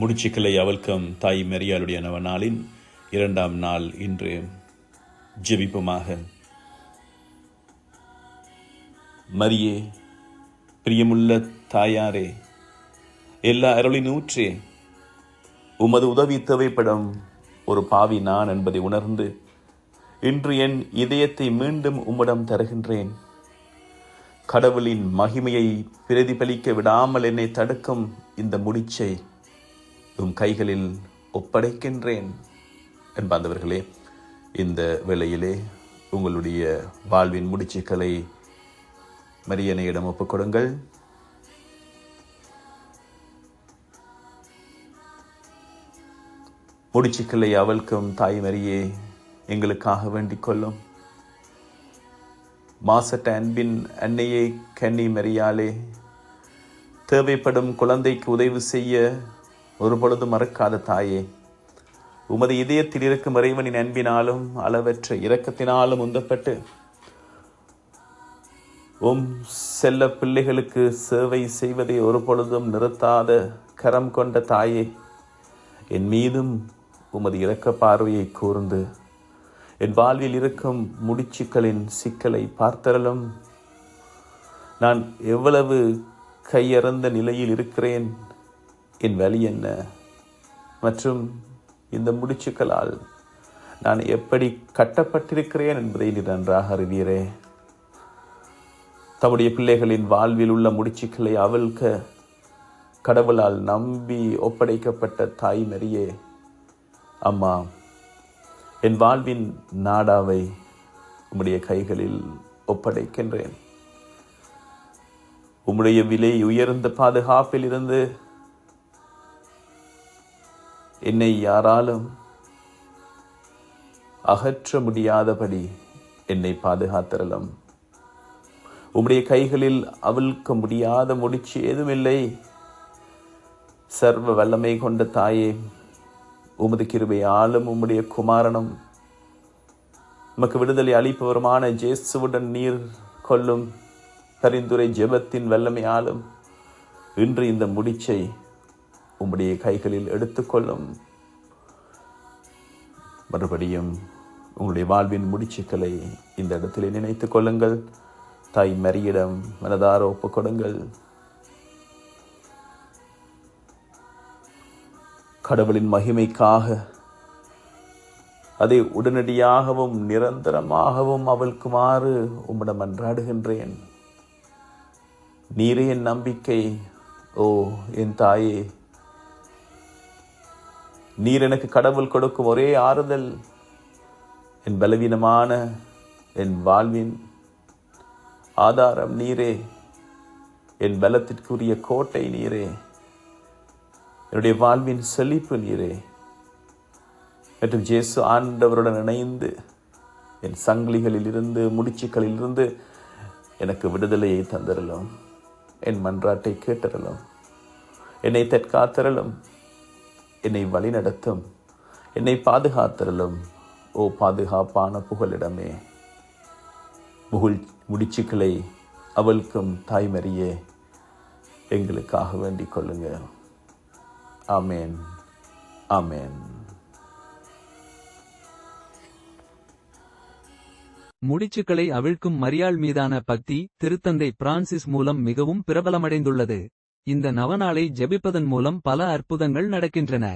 முடிச்சுக்களை அவல்கம் தாய் மெரியாளுடைய நவநாளின் இரண்டாம் நாள் இன்று ஜெபிப்புமாக. மரியே பிரியமுள்ள தாயாரே எல்லா அருளின் ஊற்றே உமது உதவி தேவைப்படும் ஒரு பாவி நான் என்பதை உணர்ந்து இன்று என் இதயத்தை மீண்டும் உம்மிடம் தருகின்றேன். கடவுளின் மகிமையை பிரதிபலிக்க விடாமல் என்னை தடுக்கும் இந்த முடிச்சை. உம் கைகளில் ஒப்படைக்கின்றேன். என்பாந்தவர்களே இந்த வேளையிலே உங்களுடைய வாழ்வின் முடிச்சுக்களை மரியனையிடம் ஒப்புக்கொடுங்கள் முடிச்சுக்களை அவள்க்கும் தாய் மரியே எங்களுக்காக வேண்டிக் கொள்ளும். மாசட்ட அன்பின் அன்னையை கன்னி மரியாலே தேவைப்படும் குழந்தைக்கு உதவி செய்ய ஒரு பொழுதும் மறக்காத தாயே. உமது இதயத்தில் இருக்கும் இறைவனின் அன்பினாலும் அளவற்ற இரக்கத்தினாலும் உந்தப்பட்டு உம் செல்ல பிள்ளைகளுக்கு சேவை செய்வதை ஒரு பொழுதும் நிறுத்தாத கரம் கொண்ட தாயே என் மீதும் உமது இரக்க பார்வையை கூர்ந்து என் வாழ்வில் இருக்கும் முடிச்சுக்களின் சிக்கலை பார்த்தரலும் நான் எவ்வளவு கையறந்த நிலையில் இருக்கிறேன் என் வழி என்ன? மற்றும் இந்த முடிச்சுக்களால் நான் எப்படி கட்டப்பட்டிருக்கிறேன் என்பதை நீ நன்றாக அறிவீரே. தம்முடைய பிள்ளைகளின் வாழ்வில் உள்ள முடிச்சுக்களை அவள்க கடவுளால் நம்பி ஒப்படைக்கப்பட்ட தாய் மரியே அம்மா என் வாழ்வின் நாடாவை உம்முடைய கைகளில் ஒப்படைக்கின்றேன். உம்முடைய விலை உயர்ந்த பாதுகாப்பில் இருந்து என்னை யாராலும் அகற்ற முடியாதபடி என்னை பாதுகாத்திரலும். உம்முடைய கைகளில் அவிழ்க்க முடியாத முடிச்சு ஏதுமில்லை. சர்வ வல்லமை கொண்ட தாயே உமது கிருபையாலும் உம்முடைய குமாரனும் நமக்கு விடுதலை அளிப்பவருமான ஜேசுவுடன் நீர் கொள்ளும் பரிந்துரை ஜெபத்தின் வல்லமையாலும் இன்று இந்த முடிச்சை உம்முடைய கைகளில் எடுத்துக்கொள்ளும். மறுபடியும் உங்களுடைய வாழ்வின் முடிச்சுக்களை இந்த இடத்திலே நினைத்துக் கொள்ளுங்கள். தாய் மரியிடம் மனதார ஒப்புக் கொடுங்கள். கடவுளின் மகிமைக்காக அதை உடனடியாகவும் நிரந்தரமாகவும் அவளுக்குமாறு உம்மிடம் அன்றாடுகின்றேன். நீரே என் நம்பிக்கை. ஓ என் தாயே நீர் எனக்கு கடவுள் கொடுக்கும் ஒரே ஆறுதல். என் பலவீனமான என் வாழ்வின் ஆதாரம் நீரே. என் பலத்திற்குரிய கோட்டை நீரே. என்னுடைய வாழ்வின் செழிப்பு நீரே. மற்றும் ஜேசு ஆண்டவருடன் இணைந்து என் சங்கிலிகளில் இருந்து முடிச்சுக்களில் இருந்து எனக்கு விடுதலையை தந்திரலும் என் மன்றாட்டை கேட்டரலும் என்னை தற்காத்தரலும் என்னை வழிநடத்தும். என்னை பாதுகாத்தரலும் ஓ பாதுகாப்பான புகலிடமே. முகுள் முடிச்சுக்களை அவளுக்கும் தாய்மரியே. எங்களுக்காக வேண்டிக் கொள்ளுங்க ஆமேன். ஆமேன். முடிச்சுக்களை அவிழ்க்கும் மரியாள் மீதான பக்தி திருத்தந்தை பிரான்சிஸ் மூலம் மிகவும் பிரபலமடைந்துள்ளது. இந்த நவநாளை ஜெபிப்பதன் மூலம் பல அற்புதங்கள் நடக்கின்றன.